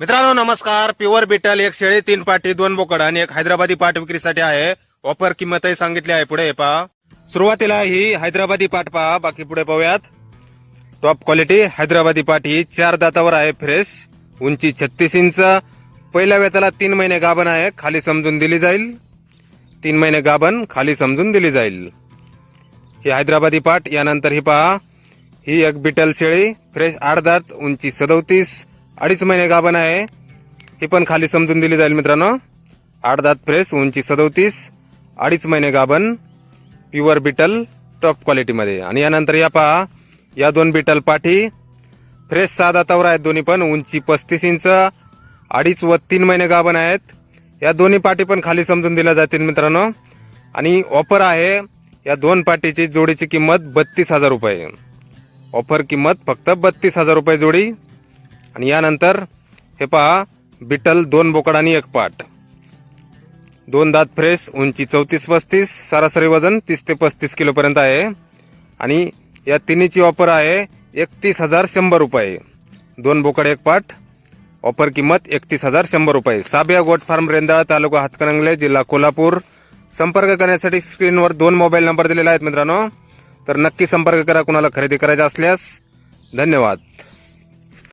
मित्रांनो नमस्कार. Pure beetle एक शेळी तीन पाटी दोन बोकड आणि एक हैदराबादी पाठ विक्रीसाठी आहे. ऑफर किंमतही सांगितली आहे. पुढे हे पहा. सुरुवातीला ही हैदराबादी पाठ पहा. बाकी पुढे पाहूयात. टॉप क्वालिटी हैदराबादी पाठ ही चार दातावर आहे फ्रेश उंची छत्तीस इंच. पहिल्या वेताला तीन महिने गाभण आहे. खाली समजून दिली जाईल. तीन महिने गाभण खाली समजून दिली जाईल. ही हैदराबादी पाठ यानंतर ही पहा. ही एक बिटल शेळी फ्रेश आठ दात उंची सदोतीस. अडीच महिने गाभण आहे. ही पण खाली समजून दिली जाईल मित्रांनो. आठ दात फ्रेश उंची सदोतीस. अडीच महिने गाभण. प्युअर बिटल टॉप क्वालिटीमध्ये आणि यानंतर या पहा. या दोन बिटल पाठी. फ्रेश सहा दातावर आहेत दोन्ही पण. उंची पस्तीस इंच. अडीच व तीन महिने गाभण आहेत. या दोन्ही पाठी पण खाली समजून दिल्या जातील मित्रांनो. आणि ऑफर आहे. या दोन पाटीची जोडीची किंमत बत्तीस हजार रुपये. ऑफर किंमत फक्त बत्तीस हजार रुपये जोडी. आणि यानंतर हे पहा बिटल दोन बोकड आणि एक पाट. दोन दात फ्रेश उंची चौतीस पस्तीस सरासरी वजन तीस ते पस्तीस किलोपर्यंत आहे. आणि या तिन्हीची ऑफर आहे एकतीस हजार शंभर रुपये. दोन बोकड एक पाट. ऑफर किंमत एकतीस हजार शंभर रुपये. साबिया गोट फार्म रेंदाळ तालुका हातकणंगले जिल्हा कोल्हापूर. संपर्क करण्यासाठी स्क्रीनवर दोन मोबाईल नंबर दिलेला आहेत मित्रांनो. तर नक्की संपर्क करा कुणाला खरेदी करायचा असल्यास. धन्यवाद.